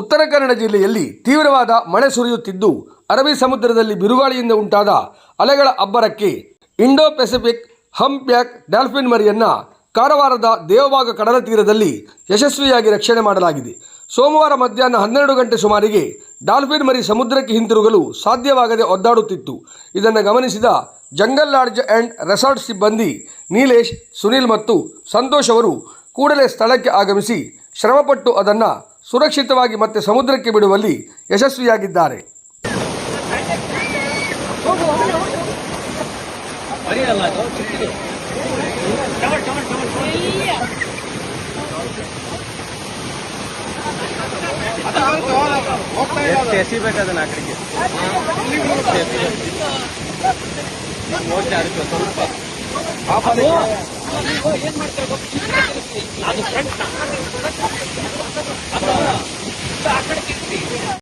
ಉತ್ತರ ಕನ್ನಡ ಜಿಲ್ಲೆಯಲ್ಲಿ ತೀವ್ರವಾದ ಮಳೆ ಸುರಿಯುತ್ತಿದ್ದು, ಅರಬ್ಬಿ ಸಮುದ್ರದಲ್ಲಿ ಬಿರುಗಾಳಿಯಿಂದ ಉಂಟಾದ ಅಲೆಗಳ ಅಬ್ಬರಕ್ಕೆ ಇಂಡೋ ಪೆಸಿಫಿಕ್ ಹಂಪ್ಯಾಕ್ ಡಾಲ್ಫಿನ್ ಮರಿಯನ್ನ ಕಾರವಾರದ ದೇವಭಾಗ ಕಡಲ ತೀರದಲ್ಲಿ ಯಶಸ್ವಿಯಾಗಿ ರಕ್ಷಣೆ ಮಾಡಲಾಗಿದೆ. ಸೋಮವಾರ ಮಧ್ಯಾಹ್ನ ಹನ್ನೆರಡು ಗಂಟೆ ಸುಮಾರಿಗೆ ಡಾಲ್ಫಿನ್ ಮರಿ ಸಮುದ್ರಕ್ಕೆ ಹಿಂತಿರುಗಲು ಸಾಧ್ಯವಾಗದೆ ಒದ್ದಾಡುತ್ತಿತ್ತು. ಇದನ್ನು ಗಮನಿಸಿದ ಜಂಗಲ್ ಲಾಡ್ಜ್ ಆ್ಯಂಡ್ ರೆಸಾರ್ಟ್ ಸಿಬ್ಬಂದಿ ನೀಲೇಶ್, ಸುನೀಲ್ ಮತ್ತು ಸಂತೋಷ್ ಅವರು ಕೂಡಲೇ ಸ್ಥಳಕ್ಕೆ ಆಗಮಿಸಿ ಶ್ರಮಪಟ್ಟು ಅದನ್ನು ಸುರಕ್ಷಿತವಾಗಿ ಮತ್ತೆ ಸಮುದ್ರಕ್ಕೆ ಬಿಡುವಲ್ಲಿ ಯಶಸ್ವಿಯಾಗಿದ್ದಾರೆ. ಸ್ವಲ್ಪ